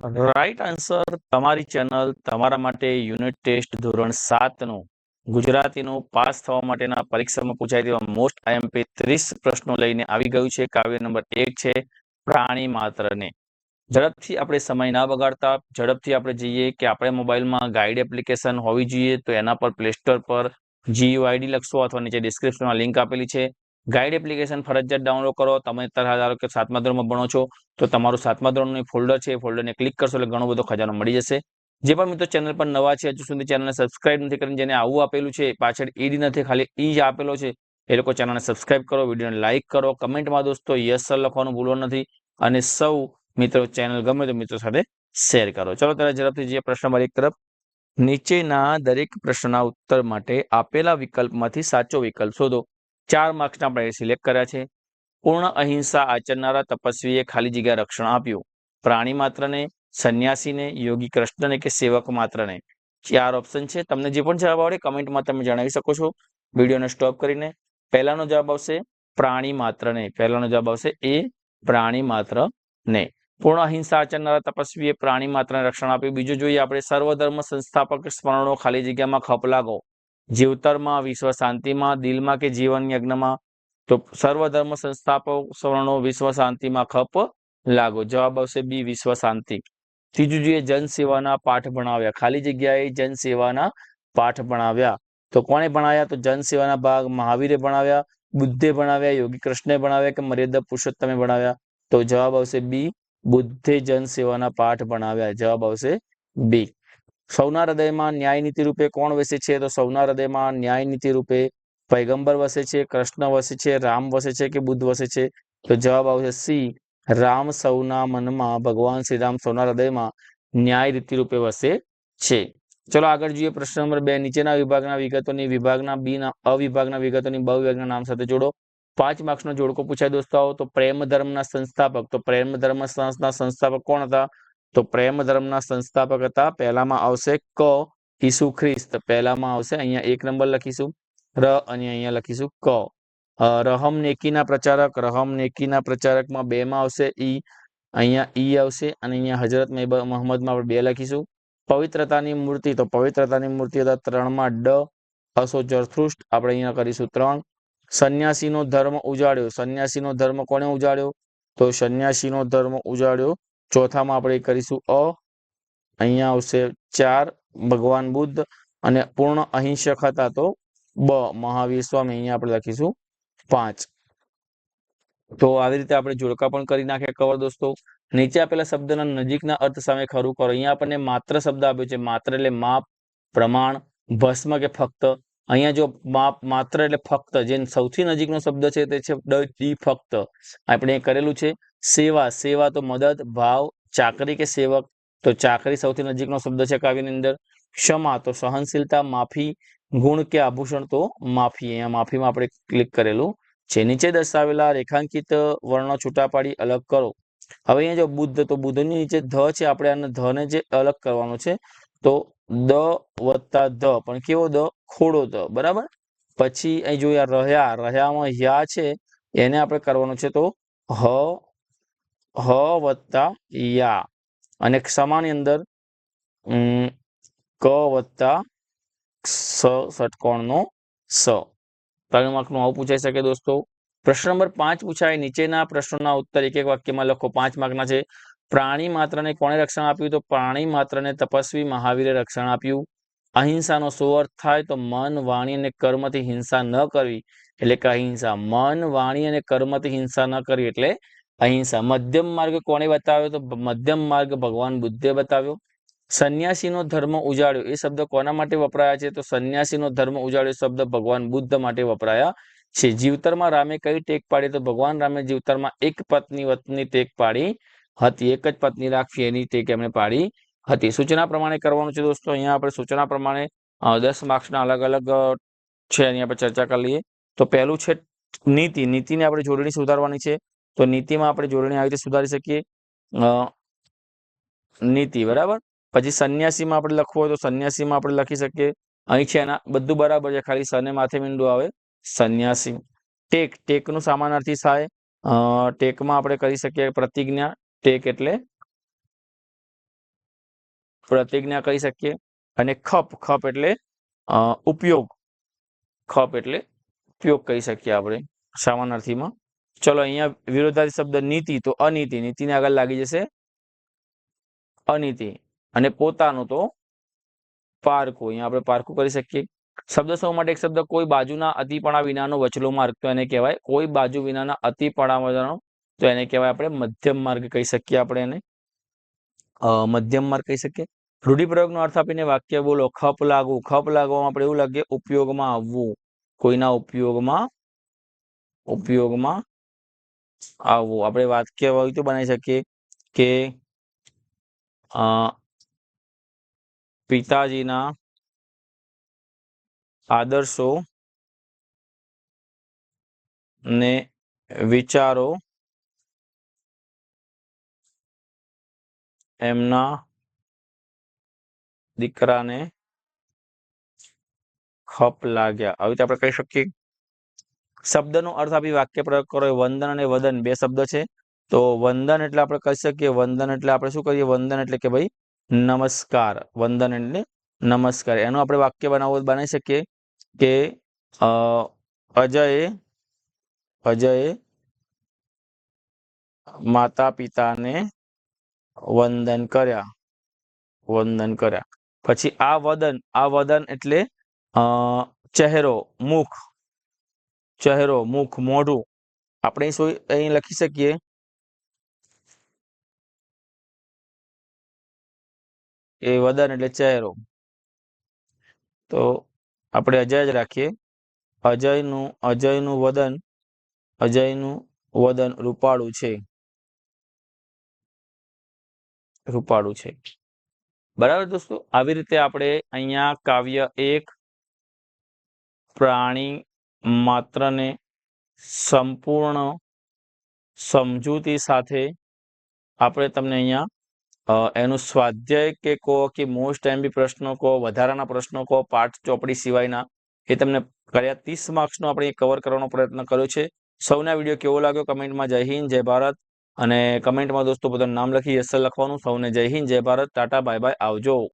Right answer તમારી channel તમારા માટે યુનિટ ટેસ્ટ ધોરણ સાતનું, ગુજરાતીનું પાસ થવા માટેના પરીક્ષામાં પૂછાય તેવા મોસ્ટ આઈએમપી ત્રીસ પ્રશ્નો લઈને આવી ગયું છે. કાવ્ય નંબર એક છે, પ્રાણી માત્રને. ઝડપથી આપણે સમય ના બગાડતા, ઝડપથી આપણે જઈએ કે આપણે મોબાઈલમાં ગાઈડ એપ્લિકેશન હોવી જોઈએ, તો એના પર પ્લે સ્ટોર પર જીયુઆઈડી લખશો અથવા નીચે ડિસ્ક્રિપ્શનમાં લિંક આપેલી છે. ગાઈડ એપ્લિકેશન ફરજિયાત ડાઉનલોડ કરો. તમે અત્યારે ધારો કે સાતમા ધોરણમાં ભણો છો, તો તમારું સાતમા ધોરણનું ફોલ્ડર છે. એ ફોલ્ડરને ક્લિક કરશો એટલે ઘણો બધો ખજાનો મળી જશે. જે પણ મિત્રો ચેનલ પર નવા છે, હજુ સુધી ચેનલને સબસ્ક્રાઇબ નથી કરીને જેને આવું આપેલું છે, પાછળ ઈડી નથી, ખાલી ઈ જ આપેલો છે, એ લોકો ચેનલને સબસ્ક્રાઇબ કરો વિડીયોને લાઇક કરો. કમેન્ટમાં દોસ્તો યસ સર લખવાનું ભૂલો નથી. અને સૌ મિત્રો ચેનલ ગમે તો મિત્રો સાથે શેર કરો. ચલો, ત્યારે ઝડપથી જે પ્રશ્ન મારી તરફ. નીચેના દરેક પ્રશ્નના ઉત્તર માટે આપેલા વિકલ્પમાંથી સાચો વિકલ્પ શોધો. ચાર માર્ક્સના આપણે સિલેક્ટ કર્યા છે. પૂર્ણ અહિંસા આચરનારા તપસ્વીએ ખાલી જગ્યા રક્ષણ આપ્યું. પ્રાણી માત્રને, સંન્યાસીને, યોગી કૃષ્ણને કે સેવક માત્રને? ચાર ઓપ્શન છે. તમને જે પણ જવાબ આવડે કમેન્ટમાં તમે જણાવી શકો છો. વિડીયોને સ્ટોપ કરીને પહેલાનો જવાબ આવશે પ્રાણી માત્રને. પહેલાનો જવાબ આવશે એ પ્રાણી માત્ર ને પૂર્ણ અહિંસા આચરનારા તપસ્વીએ પ્રાણી માત્રને રક્ષણ આપ્યું. બીજું જોઈએ આપણે સર્વધર્મ સંસ્થાપક સ્મરણો ખાલી જગ્યામાં ખપ લાગો. જીવતરમાં વિશ્વ શાંતિમાં, દિલમાં કે જીવન યજ્ઞમાં? તો સર્વધર્મ સંસ્થાપક સ્વર્ણો વિશ્વ શાંતિમાં ખપ લાગો. જવાબ આવશે બી, વિશ્વ શાંતિ. ત્રીજું જોઈએ જનસેવાના પાઠ ભણાવ્યા. ખાલી જગ્યાએ જનસેવાના પાઠ ભણાવ્યા. તો કોણે ભણાવ્યા તો જનસેવાના ભાગ મહાવીરે ભણાવ્યા, બુદ્ધે ભણાવ્યા, યોગી કૃષ્ણે ભણાવ્યા કે મર્યાદા પુરુષોત્તમે ભણાવ્યા? તો જવાબ આવશે બી, બુદ્ધે જનસેવાના પાઠ ભણાવ્યા. જવાબ આવશે બી. સૌના હૃદયમાં ન્યાય નીતિ રૂપે કોણ વસે છે? તો સૌના હૃદયમાં ન્યાય નીતિ રૂપે પૈગંબર વસે છે, કૃષ્ણ વસે છે, રામ વસે છે કે બુદ્ધ વસે છે? તો જવાબ આવશે સી, રામ સૌના મનમાં ભગવાન શ્રી રામ સૌના હૃદયમાં ન્યાય રીતિ રૂપે વસે છે. ચલો આગળ જોઈએ પ્રશ્ન નંબર બે. નીચેના વિભાગના વિગતોની વિભાગના બી ના અવિભાગના વિગતોની બ વિભાગના નામ સાથે જોડો. પાંચ માર્ક્સનો જોડકો પૂછાય દોસ્તો તો પ્રેમ ધર્મના સંસ્થાપક. તો પ્રેમ ધર્મ સંસ્થાપક કોણ હતા? તો પ્રેમ ધર્મના સંસ્થાપક હતા. પહેલામાં આવશે ક ઈસુ ખ્રિસ્ત. પહેલામાં આવશે, અહીંયા એક નંબર લખીશું. ર અને અહીંયા લખીશું ક. રહમ નેકીના પ્રચારક. રહમ નેકીના પ્રચારકમાં બે માં આવશે ઈ. અહીંયા ઈ આવશે અને અહીંયા હજરત મોહમ્મદમાં આપણે બે લખીશું. પવિત્રતાની મૂર્તિ. તો પવિત્રતાની મૂર્તિ હતા ત્રણમાં ડ અસો જરથૃષ્ટ. આપણે અહીંયા કરીશું ત્રણ. સંન્યાસીનો ધર્મ ઉજાડ્યો સંન્યાસીનો ધર્મ કોને ઉજાડ્યો તો સંન્યાસીનો ધર્મ ઉજાડ્યો ચોથામાં આપણે કરીશું અ. અહીંયા આવશે ચાર, ભગવાન બુદ્ધ અને પૂર્ણ અહિંસક હતા તો બ. મહાવીર સ્વામી, અહીંયા આપણે લખીશું પાંચ. તો આવી રીતે આપણે જોડકા પણ કરી નાખ્યા. કવર દોસ્તો, નીચે આપેલા શબ્દના નજીકના અર્થ સામે ખરું કરો. અહીંયા આપણને માત્ર શબ્દ આપ્યો છે. માત્ર એટલે માપ, પ્રમાણ, ભસ્મ કે ફક્ત અહીંયા જો માત્ર એટલે ફક્ત જે સૌથી નજીકનો શબ્દ છે તે છે ડી ફક્ત. આપણે કરેલું છે સેવા. સેવા તો મદદ, ભાવ, ચાકરી કે સેવક. તો ચાકરી સૌથી નજીકનો શબ્દ છે કાવ્યની અંદર. ક્ષમા તો સહનશીલતા, માફી, ગુણ કે આભૂષણ તો માફી. અહીંયા માફીમાં આપણે ક્લિક કરેલું. છે નીચે દર્શાવેલા રેખાંકિત વર્ણો છૂટા પાડી અલગ કરો. હવે અહીંયા જો બુદ્ધ, તો બુદ્ધની નીચે ધ છે. આપણે આને ધને જે અલગ કરવાનો છે, તો દ વત્તા ધ. પણ કેવો દ? ખોડો દ બરાબર? પછી અહીં જોયા રહ્યા, રહ્યામાં યા છે, એને આપણે કરવાનું છે તો હ હ વત્તા યા. અને ક્ષમાની અંદર ક વત્તા સ ષટકોણનો સ. ત્રણ માર્કનું આવું પૂછાઈ શકે દોસ્તો. પ્રશ્ન નંબર પાંચ પૂછાય. નીચેના પ્રશ્નોના ઉત્તર એક એક વાક્યમાં લખો. પાંચ માર્કના છે. પ્રાણી માત્રને કોણે રક્ષણ આપ્યું? તો પ્રાણી માત્રને તપસ્વી મહાવીરે રક્ષણ આપ્યું. અહિંસાનો શું થાય તો મન, વાણી અને કર્મથી હિંસા ન કરવી. એટલે કે અહિંસા. મન, વાણી અને કર્મથી હિંસા ન કરવી એટલે અહિંસા. મધ્યમ માર્ગ કોણે બતાવ્યો? તો મધ્યમ માર્ગ ભગવાન બુદ્ધે બતાવ્યો. સંન્યાસીનો ધર્મ ઉજાડ્યો એ શબ્દ કોના માટે વપરાયા છે? તો સંન્યાસીનો ધર્મ ઉજાડ્યો શબ્દ ભગવાન બુદ્ધ માટે વપરાયા છે. જીવતરમાં રામે કઈ ટેક પાડી? તો ભગવાન રામે જીવતરમાં એક પત્ની વતની ટેક પાડી. હતી. એક જ પત્ની રાખવી એની ટેક એમણે પાડી હતી? સૂચના પ્રમાણે કરવાનું છે દોસ્તો, અહીંયા આપણે સૂચના પ્રમાણે દસ માર્ક્સના અલગ અલગ છે એની આપણે ચર્ચા કરી લઈએ. તો પહેલું છે નીતિ. નીતિને આપણે જોડણી સુધારવાની છે. તો નીતિમાં આપણે જોડણી આવી રીતે સુધારી શકીએ. નીતિ, બરાબર? પછી સંન્યાસીમાં આપણે લખવું હોય તો સંન્યાસીમાં આપણે લખી શકીએ. અહીં છે એના, બધું બરાબર છે. ખાલી સને માથે મીંડું આવે. સંન્યાસી. ટેક. ટેકનું સામાનાર્થી થાય ટેકમાં આપણે કરી શકીએ પ્રતિજ્ઞા. ટેક એટલે પ્રતિજ્ઞા કહી શકીએ. અને ખપ ખપ એટલે ઉપયોગ. ખપ એટલે ઉપયોગ કહી શકીએ આપણે સામાનાર્થીમાં. ચલો અહીંયા વિરોધાર્થી શબ્દ નીતિ, તો અનીતિ. નીતિને આગળ લાગી જશે. અનીતિ. અને પોતાનું તો પારકું અહીંયા આપણે પારકું કરી શકીએ. શબ્દ સૌ માટે એક શબ્દ કોઈ બાજુના અતિપણા વિનાનો વચલો માર્ગ તો એને કહેવાય. કોઈ બાજુ વિનાના અતિપણા તો એને કહેવાય આપણે મધ્યમ માર્ગ કહી શકીએ આપણે એને. મધ્યમ માર્ગ કહી શકીએ. રૂઢિપ્રયોગનો અર્થ આપીને વાક્ય બોલો, ખપ લાગવું ખપ લાગવામાં આપણે એવું લાગે ઉપયોગમાં આવવું. કોઈના ઉપયોગમાં ઉપયોગમાં આવવું. આપણે વાક્ય હોય તો બનાવી શકીએ કે પિતાજીના આદર્શો ને વિચારો એમના દીકરાને ખપ લાગ્યા. આવી રીતે આપણે કહી શકીએ શબ્દનો અર્થ આપી વાક્ય પ્રયોગ કરો. વંદન અને વદન બે શબ્દ છે. તો વંદન એટલે આપણે કહી શકીએ, વંદન એટલે આપણે શું કરીએ? વંદન એટલે કે ભાઈ નમસ્કાર. વંદન એટલે નમસ્કાર. એનું આપણે વાક્ય બનાવવું બનાવી શકીએ કે અજયે અજયે માતા પિતાને વંદન કર્યા. વંદન કર્યા. પછી આ વદન આ વદન એટલે ચહેરો, મુખ. ચહેરો, મુખ, મોઢું. આપણે અહીં લખી શકીએ? એ વદન એટલે ચહેરો. તો આપણે અજય જ રાખીએ. અજયનું અજયનું વદન અજયનું વદન રૂપાળું છે. રૂપાળું છે. બરાબર દોસ્તો? આવી રીતે આપણે અહીંયા કાવ્ય એક, પ્રાણી માત્રને સંપૂર્ણ સમજૂતી સાથે આપણે તમને અહીંયા એનું સ્વાધ્યાય કે કહો કે મોસ્ટ એમબી પ્રશ્નો કહો વધારાના પ્રશ્નો કહો પાઠ ચોપડી સિવાયના, એ તમને કર્યા ત્રીસ માર્ક્સનો આપણે કવર કરવાનો પ્રયત્ન કર્યો છે. સૌના વીડિયો કેવો લાગ્યો? કમેન્ટમાં જય હિન્દ, જય ભારત. અને કમેન્ટમાં દોસ્તો પોતાનું નામ લખી યસ લખવાનું. સૌને જય હિન્દ, જય ભારત, ટાટા, બાય બાય, આવજો.